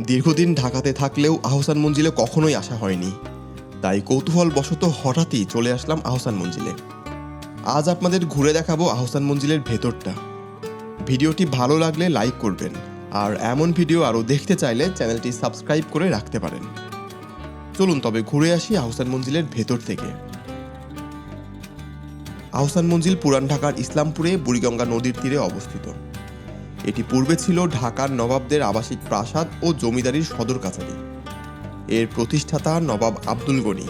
দীর্ঘদিন ঢাকাতে থাকলেও আহসান মঞ্জিলে কখনোই আসা হয়নি। তাই কৌতূহলবশত হঠাৎই চলে আসলাম আহসান মঞ্জিলে। আজ আপনাদের ঘুরে দেখাবো আহসান মঞ্জিলের ভেতরটা। ভিডিওটি ভালো লাগলে লাইক করবেন, আর এমন ভিডিও আরও দেখতে চাইলে চ্যানেলটি সাবস্ক্রাইব করে রাখতে পারেন। চলুন তবে ঘুরে আসি আহসান মঞ্জিলের ভেতর থেকে। আহসান মঞ্জিল পুরান ঢাকার ইসলামপুরে বুড়িগঙ্গা নদীর তীরে অবস্থিত। এটি পূর্বে ছিল ঢাকার নবাবদের আবাসিক প্রাসাদ ও জমিদারির সদর কাছারি এর প্রতিষ্ঠাতা নবাব আব্দুল গনি।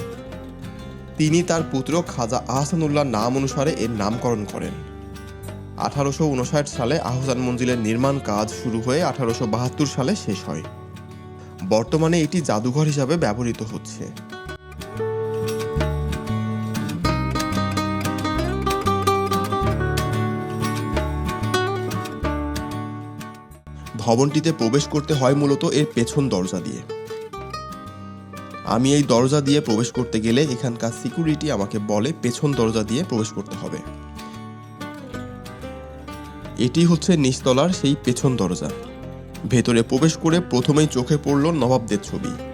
তিনি তার পুত্র খাজা আহসানুল্লাহ নাম অনুসারে এর নামকরণ করেন। আঠারোশো উনষাট সালে আহসান মঞ্জিলের নির্মাণ কাজ শুরু হয়ে আঠারোশো বাহাত্তর সালে শেষ হয়। বর্তমানে এটি জাদুঘর হিসাবে ব্যবহৃত হচ্ছে। ভবনটিতে প্রবেশ করতে হয় মূলত এর পেছন দরজা দিয়ে। আমি এই দরজা দিয়ে প্রবেশ করতে গেলে এখানকার সিকিউরিটি আমাকে বলে পেছন দরজা দিয়ে প্রবেশ করতে হবে। এটি হচ্ছে নিচতলার সেই পেছন দরজা। ভেতরে প্রবেশ করে প্রথমেই চোখে পড়ল নবাবদের ছবি।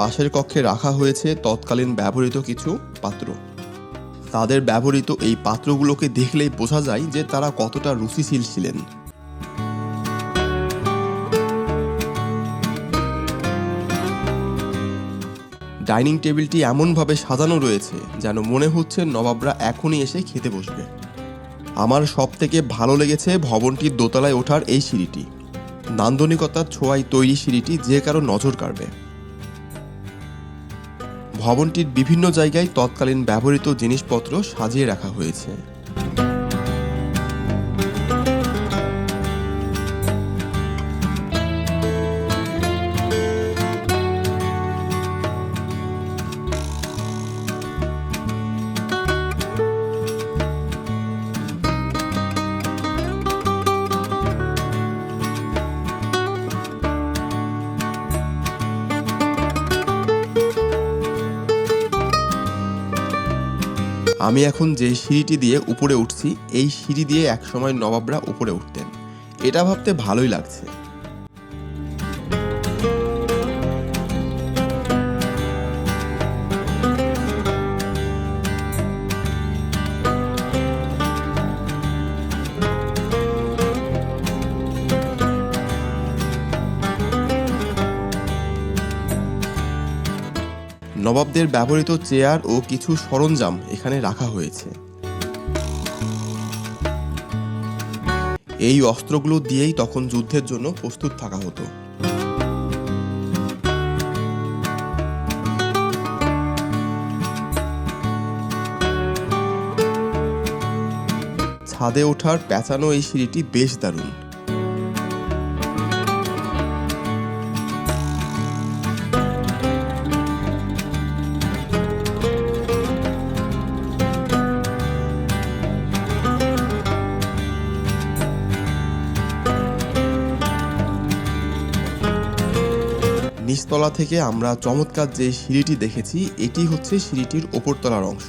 পাশের কক্ষে রাখা হয়েছে তৎকালীন ব্যবহৃত কিছু পাত্র। তাদের ব্যবহৃত এই পাত্রগুলোকে দেখলেই বোঝা যায় যে তারা কতটা রুচিশীল ছিলেন। ডাইনিং টেবিলটি এমনভাবে সাজানো রয়েছে যেন মনে হচ্ছে নবাবরা এখনই এসে খেতে বসবে। আমার সব থেকে ভালো লেগেছে ভবনটির দোতলায় ওঠার এই সিঁড়িটি। নান্দনিকতার ছোঁয়ায় তৈরি সিঁড়িটি যে কারও নজর কাড়বে। ভবনটির বিভিন্ন জায়গায় তৎকালীন ব্যবহৃত জিনিসপত্র সাজিয়ে রাখা হয়েছে। আমি এখন যে সিঁড়িটি দিয়ে উপরে উঠছি, এই সিঁড়ি দিয়ে একসময় নবাবরা উপরে উঠতেন। এটা ভাবতে ভালোই লাগছে। নবাবদের ব্যবহৃত চেয়ার ও কিছু সরঞ্জাম এখানে রাখা হয়েছে। এই অস্ত্রগুলো দিয়েই তখন যুদ্ধের জন্য প্রস্তুত থাকা হতো। ছাদে ওঠার পেঁচানো এই সিঁড়িটি বেশ দারুণ। নিচতলা থেকে আমরা চমৎকার যে সিঁড়িটি দেখেছি এটি হচ্ছে সিঁড়িটির ওপরতলার অংশ।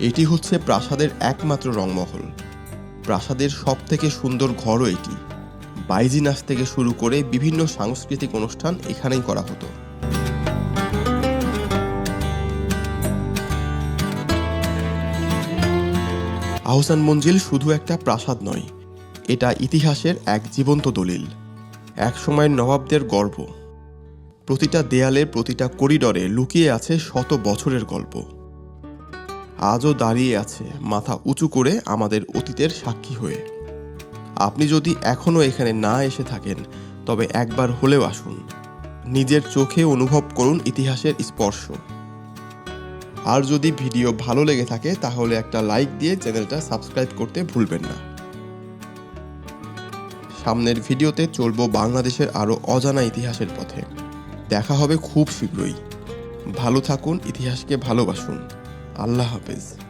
এটি হচ্ছে প্রাসাদের একমাত্র রংমহল। প্রাসাদের সব থেকে সুন্দর ঘরও এটি। বাইজি নাচ থেকে শুরু করে বিভিন্ন সাংস্কৃতিক অনুষ্ঠান এখানেই করা হতো। আহসান মঞ্জিল শুধু একটা প্রাসাদ নয়, এটা ইতিহাসের এক জীবন্ত দলিল। এক একসময়ের নবাবদের গর্ব। প্রতিটা দেয়ালে, প্রতিটা করিডরে লুকিয়ে আছে শত বছরের গল্প। আজও দাঁড়িয়ে আছে মাথা উঁচু করে আমাদের অতীতের সাক্ষী হয়ে। আপনি যদি এখনও এখানে না এসে থাকেন, তবে একবার হলেও আসুন। নিজের চোখে অনুভব করুন ইতিহাসের স্পর্শ। আর যদি ভিডিও ভালো লেগে থাকে, তাহলে একটা লাইক দিয়ে চ্যানেলটা সাবস্ক্রাইব করতে ভুলবেন না। সামনের ভিডিওতে চলবো বাংলাদেশের আরও অজানা ইতিহাসের পথে। দেখা হবে খুব শীঘ্রই। ভালো থাকুন, ইতিহাসকে ভালোবাসুন। আল্লাহ হাফেজ।